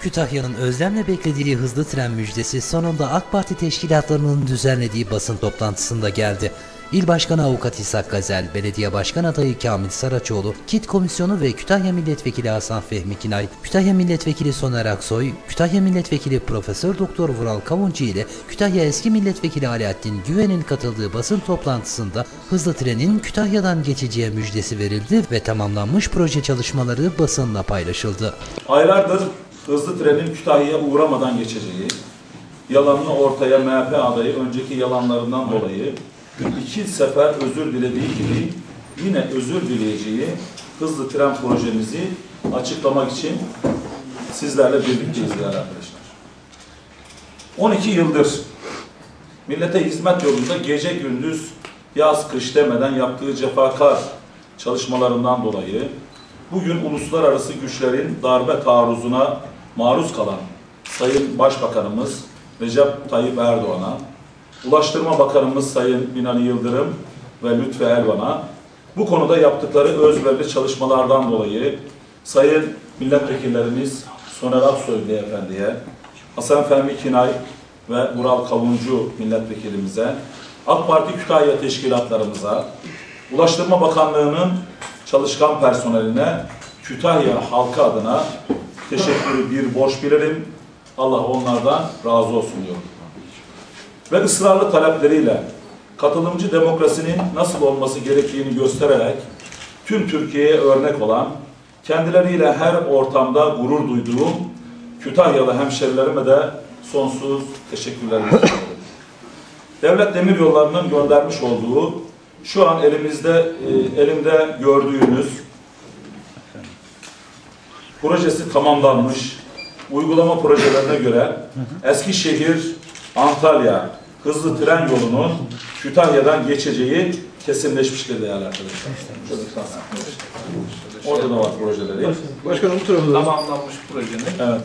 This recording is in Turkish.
Kütahya'nın özlemle beklediği hızlı tren müjdesi sonunda AK Parti teşkilatlarının düzenlediği basın toplantısında geldi. İl Başkanı Avukat İshak Gazel, Belediye Başkan Adayı Kamil Saraçoğlu, KİT Komisyonu ve Kütahya Milletvekili Hasan Fehmi Kinay, Kütahya Milletvekili Soner Aksoy, Kütahya Milletvekili Profesör Doktor Vural Kavuncu ile Kütahya Eski Milletvekili Alaaddin Güven'in katıldığı basın toplantısında hızlı trenin Kütahya'dan geçeceği müjdesi verildi ve tamamlanmış proje çalışmaları basınla paylaşıldı. Aylardır hızlı trenin Kütahya'ya uğramadan geçeceği, yalanını ortaya MHP adayı önceki yalanlarından dolayı iki sefer özür dilediği gibi yine özür dileyeceği hızlı tren projemizi açıklamak için sizlerle birlikteyiz değerli arkadaşlar. 12 yıldır millete hizmet yolunda gece gündüz yaz kış demeden yaptığı cefakar çalışmalarından dolayı bugün uluslararası güçlerin darbe taarruzuna maruz kalan Sayın Başbakanımız Recep Tayyip Erdoğan'a, Ulaştırma Bakanımız Sayın Binali Yıldırım ve Lütfü Elvan'a bu konuda yaptıkları özverili çalışmalardan dolayı Sayın Milletvekillerimiz Soner Aksoy Beyefendi'ye, Hasan Fehmi Kinay ve Vural Kavuncu Milletvekilimize, AK Parti Kütahya Teşkilatlarımıza, Ulaştırma Bakanlığı'nın çalışkan personeline Kütahya halkı adına teşekkürü bir borç bilirim. Allah onlardan razı olsun diyorum. Ve ısrarlı talepleriyle katılımcı demokrasinin nasıl olması gerektiğini göstererek tüm Türkiye'ye örnek olan, kendileriyle her ortamda gurur duyduğum Kütahyalı hemşerilerime de sonsuz teşekkürlerimi sunuyorum. Devlet Demiryolları'nın göndermiş olduğu şu an elimizde e, elimde gördüğünüz projesi tamamlanmış uygulama projelerine göre Eskişehir Antalya hızlı tren yolunun Kütahya'dan geçeceği kesinleşmiştir değerli arkadaşlar. Orada da var projeleri. Başkanım bu tarafa doğru. tamamlanmış projenin Evet.